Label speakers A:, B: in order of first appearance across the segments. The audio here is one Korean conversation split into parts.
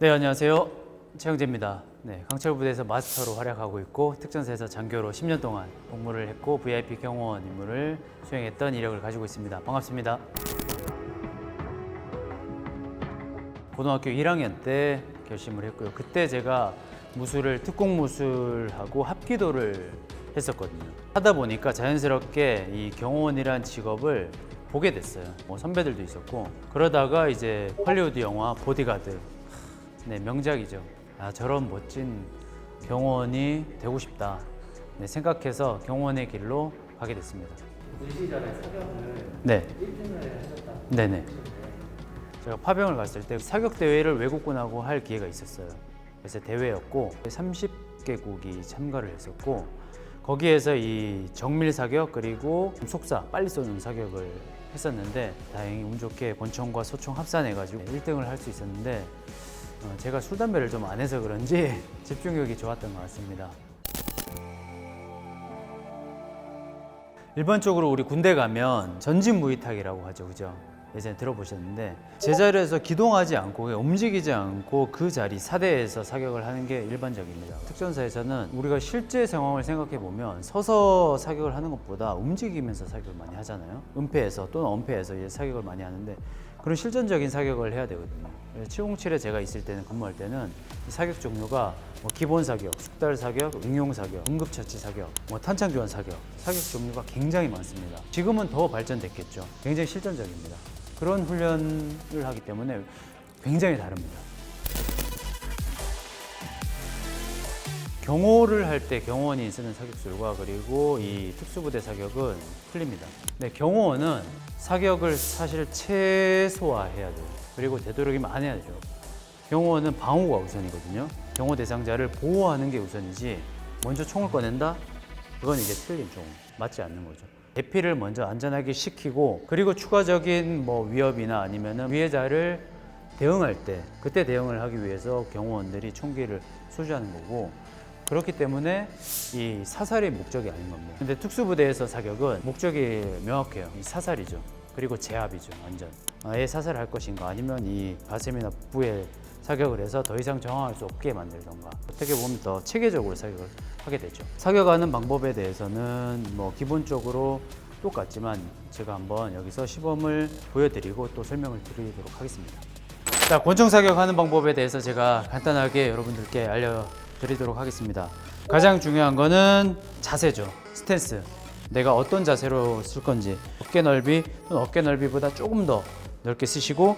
A: 네, 안녕하세요. 최영재입니다. 네, 강철 부대에서 마스터로 활약하고 있고 특전사에서 장교로 10년 동안 복무를 했고 VIP 경호원 임무를 수행했던 이력을 가지고 있습니다. 반갑습니다. 고등학교 1학년 때 결심을 했고요. 그때 제가 무술을 특공 무술하고 합기도를 했었거든요. 하다 보니까 자연스럽게 이 경호원이란 직업을 보게 됐어요. 뭐 선배들도 있었고 그러다가 이제 헐리우드 영화 보디가드 네 명작이죠. 아 저런 멋진 경호원이 되고 싶다. 네, 생각해서 경호원의 길로 가게 됐습니다.
B: 사격을
A: 네,
B: 1등을 하셨다.
A: 네네. 제가 파병을 갔을 때 사격 대회를 외국군하고 할 기회가 있었어요. 그래서 대회였고 30개국이 참가를 했었고 거기에서 이 정밀 사격 그리고 속사 빨리 쏘는 사격을 했었는데 다행히 운 좋게 권총과 소총 합산해가지고 1등을 할 수 있었는데 어, 제가 술 담배를 좀 안 해서 그런지 집중력이 좋았던 것 같습니다. 일반적으로 우리 군대 가면 전진 무이탁이라고 하죠, 그죠? 예전에 들어보셨는데 제자리에서 기동하지 않고 움직이지 않고 그 자리 사대에서 사격을 하는 게 일반적입니다. 특전사에서는 우리가 실제 상황을 생각해 보면 서서 사격을 하는 것보다 움직이면서 사격을 많이 하잖아요. 은폐에서 또는 엄폐에서 이제 사격을 많이 하는데 그런 실전적인 사격을 해야 되거든요. 707에 제가 있을 때는 근무할 때는 이 사격 종류가 뭐 기본 사격, 숙달 사격, 응용 사격, 응급 처치 사격, 뭐 탄창 교환 사격, 사격 종류가 굉장히 많습니다. 지금은 더 발전됐겠죠. 굉장히 실전적입니다. 그런 훈련을 하기 때문에 굉장히 다릅니다. 경호를 할 때 경호원이 쓰는 사격술과 그리고 이 특수부대 사격은 틀립니다. 네, 경호원은 사격을 사실 최소화해야 돼요. 그리고 되도록이면 안 해야 되죠. 경호원은 방어가 우선이거든요. 경호 대상자를 보호하는 게 우선이지 먼저 총을 꺼낸다? 그건 이제 틀린 총, 맞지 않는 거죠. 대피를 먼저 안전하게 시키고 그리고 추가적인 뭐 위협이나 아니면은 피해자를 대응할 때 그때 대응을 하기 위해서 경호원들이 총기를 소지하는 거고 그렇기 때문에 이 사살이 목적이 아닌 겁니다. 근데 특수부대에서 사격은 목적이 명확해요. 이 사살이죠. 그리고 제압이죠. 완전. 아예 사살할 것인가 아니면 이 가슴이나 북부에 사격을 해서 더 이상 저항할 수 없게 만들던가 어떻게 보면 더 체계적으로 사격을 하게 되죠. 사격하는 방법에 대해서는 뭐 기본적으로 똑같지만 제가 한번 여기서 시범을 보여드리고 또 설명을 드리도록 하겠습니다. 자, 권총 사격하는 방법에 대해서 제가 간단하게 여러분들께 알려 드리도록 하겠습니다. 가장 중요한 거는 자세죠. 스탠스. 내가 어떤 자세로 쓸 건지 어깨 넓이 또는 어깨 넓이보다 조금 더 넓게 쓰시고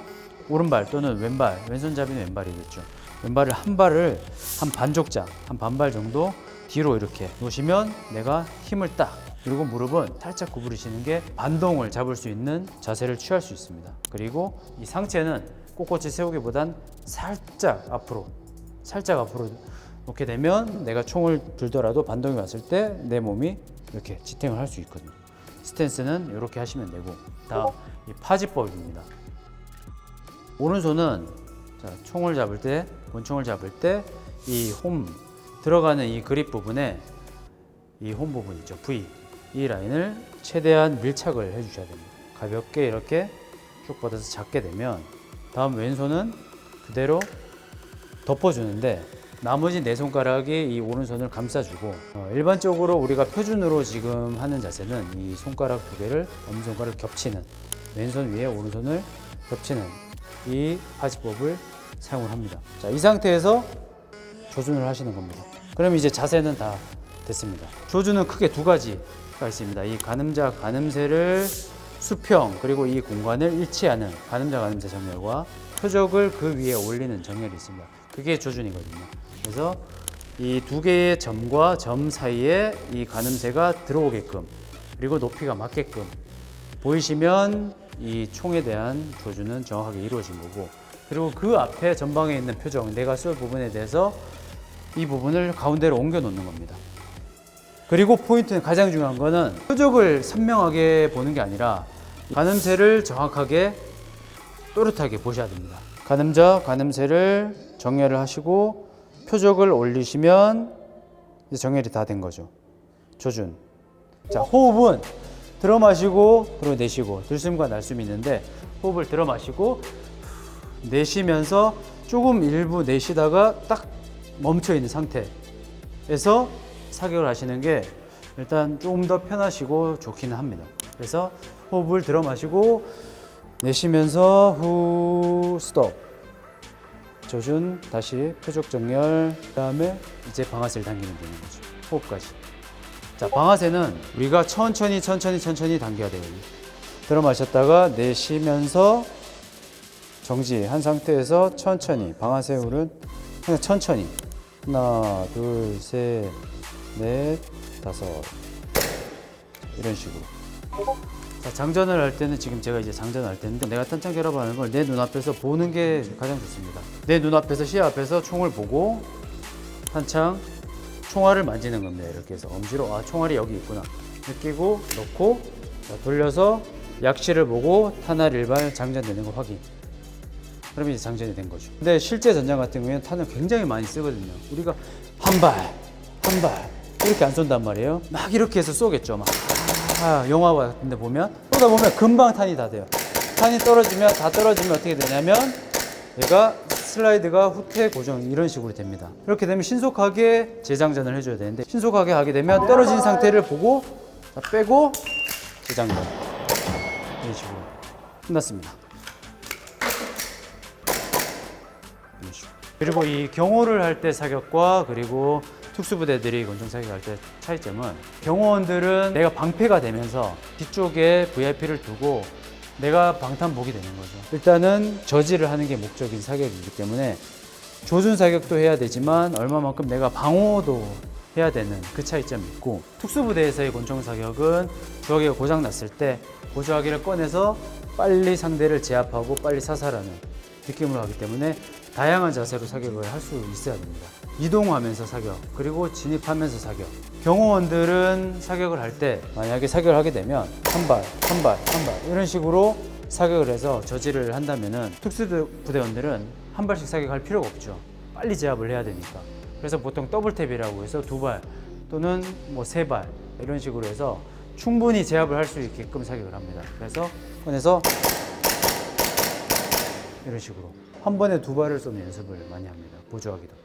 A: 오른발 또는 왼발 왼손잡이는 왼발이겠죠. 왼발을 한 발을 한 반족장 한 반발 정도 뒤로 이렇게 놓으시면 내가 힘을 딱 그리고 무릎은 살짝 구부리시는 게 반동을 잡을 수 있는 자세를 취할 수 있습니다. 그리고 이 상체는 꼿꼿이 세우기보단 살짝 앞으로 살짝 앞으로 놓게 되면 내가 총을 들더라도 반동이 왔을 때 내 몸이 이렇게 지탱을 할 수 있거든요. 스탠스는 이렇게 하시면 되고 다음 이 파지법입니다. 오른손은 자, 총을 잡을 때 권총을 잡을 때 이 홈 들어가는 이 그립 부분에 이 홈 부분 있죠 V 이 라인을 최대한 밀착을 해주셔야 됩니다. 가볍게 이렇게 쭉 뻗어서 잡게 되면 다음 왼손은 그대로 덮어주는데 나머지 네 손가락이 이 오른손을 감싸주고 어, 일반적으로 우리가 표준으로 지금 하는 자세는 이 손가락 두 개를 엄지손가락을 겹치는 왼손 위에 오른손을 겹치는 이 파지법을 사용을 합니다. 자, 이 상태에서 조준을 하시는 겁니다. 그럼 이제 자세는 다 됐습니다. 조준은 크게 두 가지가 있습니다. 이 가늠자 가늠쇠를 수평 그리고 이 공간을 일치하는 가늠자 가늠쇠 정렬과 표적을 그 위에 올리는 정렬이 있습니다. 그게 조준이거든요. 그래서 이 두 개의 점과 점 사이에 이 가늠쇠가 들어오게끔 그리고 높이가 맞게끔 보이시면 이 총에 대한 조준은 정확하게 이루어진 거고 그리고 그 앞에 전방에 있는 표정 내가 쏠 부분에 대해서 이 부분을 가운데로 옮겨 놓는 겁니다. 그리고 포인트는 가장 중요한 거는 표적을 선명하게 보는 게 아니라 가늠쇠를 정확하게 또렷하게 보셔야 됩니다. 가늠자, 가늠쇠를 정렬을 하시고 표적을 올리시면 이제 정렬이 다 된 거죠. 조준. 자, 호흡은 들어 마시고 그리고 내쉬고 들숨과 날숨이 있는데 호흡을 들어 마시고 내쉬면서 조금 일부 내쉬다가 딱 멈춰 있는 상태에서 사격을 하시는 게 일단 조금 더 편하시고 좋기는 합니다. 그래서 호흡을 들어 마시고 내쉬면서 후 스톱. 조준 다시 표적 정렬 그 다음에 이제 방아쇠를 당기면 되는 거죠. 호흡까지. 자, 방아쇠는 우리가 천천히 천천히 천천히 당겨야 돼요. 들어 마셨다가 내쉬면서 정지한 상태에서 천천히 방아쇠 홀은 그냥 천천히 하나 둘 셋 넷 다섯 이런 식으로 자, 장전을 할 때는 지금 제가 이제 장전을 할 텐데 내가 탄창 결합하는 걸 내 눈앞에서 보는 게 가장 좋습니다 내 눈앞에서 시야 앞에서 총을 보고 탄창 총알을 만지는 겁니다 이렇게 해서 엄지로 아 총알이 여기 있구나 느끼고 넣고 자, 돌려서 약실을 보고 탄알 일발 장전되는 거 확인 그러면 이제 장전이 된 거죠. 근데 실제 전장 같은 경우에는 탄을 굉장히 많이 쓰거든요. 우리가 한 발, 한 발 이렇게 안 쏜단 말이에요. 막 이렇게 해서 쏘겠죠. 막 아, 영화 같은 데 보면 쏘다 보면 금방 탄이 다 돼요. 탄이 떨어지면 다 떨어지면 어떻게 되냐면 얘가 슬라이드가 후퇴 고정 이런 식으로 됩니다. 이렇게 되면 신속하게 재장전을 해줘야 되는데 신속하게 하게 되면 떨어진 상태를 보고 자, 빼고 재장전 이런 식으로 끝났습니다. 이런 식으로. 그리고 이 경호를 할 때 사격과 그리고 특수부대들이 권총 사격할 때 차이점은 경호원들은 내가 방패가 되면서 뒤쪽에 VIP를 두고 내가 방탄복이 되는 거죠. 일단은 저지를 하는 게 목적인 사격이기 때문에 조준 사격도 해야 되지만 얼마만큼 내가 방어도 해야 되는 그 차이점이 있고 특수부대에서의 권총 사격은 주화기가 고장 났을 때 고주화기를 꺼내서 빨리 상대를 제압하고 빨리 사살하는 느낌으로 하기 때문에 다양한 자세로 사격을 할 수 있어야 됩니다. 이동하면서 사격, 그리고 진입하면서 사격. 경호원들은 사격을 할 때 만약에 사격을 하게 되면 한 발, 한 발, 한 발 이런 식으로 사격을 해서 저지를 한다면은 특수부대원들은 한 발씩 사격할 필요가 없죠. 빨리 제압을 해야 되니까. 그래서 보통 더블 탭이라고 해서 두 발 또는 뭐 세 발 이런 식으로 해서 충분히 제압을 할 수 있게끔 사격을 합니다. 그래서 꺼내서 이런 식으로 한 번에 두 발을 쏘는 연습을 많이 합니다. 보조하기도.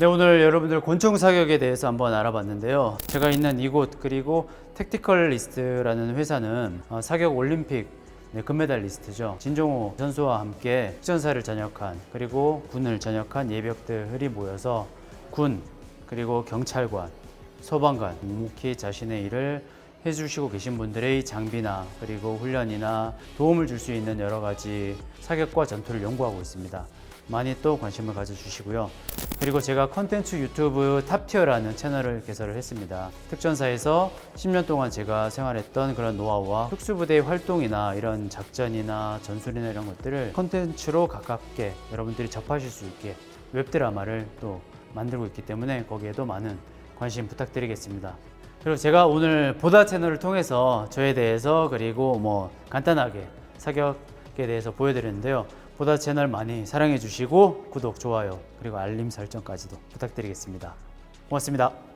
A: 네, 오늘 여러분들 권총 사격에 대해서 한번 알아봤는데요. 제가 있는 이곳 그리고 택티컬 리스트라는 회사는 어, 사격 올림픽 네, 금메달 리스트죠. 진종호 선수와 함께 특전사를 전역한 그리고 군을 전역한 예벽들이 모여서 군 그리고 경찰관, 소방관 묵묵히 자신의 일을 해주시고 계신 분들의 장비나 그리고 훈련이나 도움을 줄 수 있는 여러 가지 사격과 전투를 연구하고 있습니다. 많이 또 관심을 가져주시고요. 그리고 제가 컨텐츠 유튜브 탑티어라는 채널을 개설을 했습니다. 특전사에서 10년 동안 제가 생활했던 그런 노하우와 특수부대의 활동이나 이런 작전이나 전술이나 이런 것들을 컨텐츠로 가깝게 여러분들이 접하실 수 있게 웹드라마를 또 만들고 있기 때문에 거기에도 많은 관심 부탁드리겠습니다. 그리고 제가 오늘 보다 채널을 통해서 저에 대해서 그리고 뭐 간단하게 사격에 대해서 보여드렸는데요. 보다 채널 많이 사랑해 주시고 구독, 좋아요, 그리고 알림 설정까지도 부탁드리겠습니다. 고맙습니다.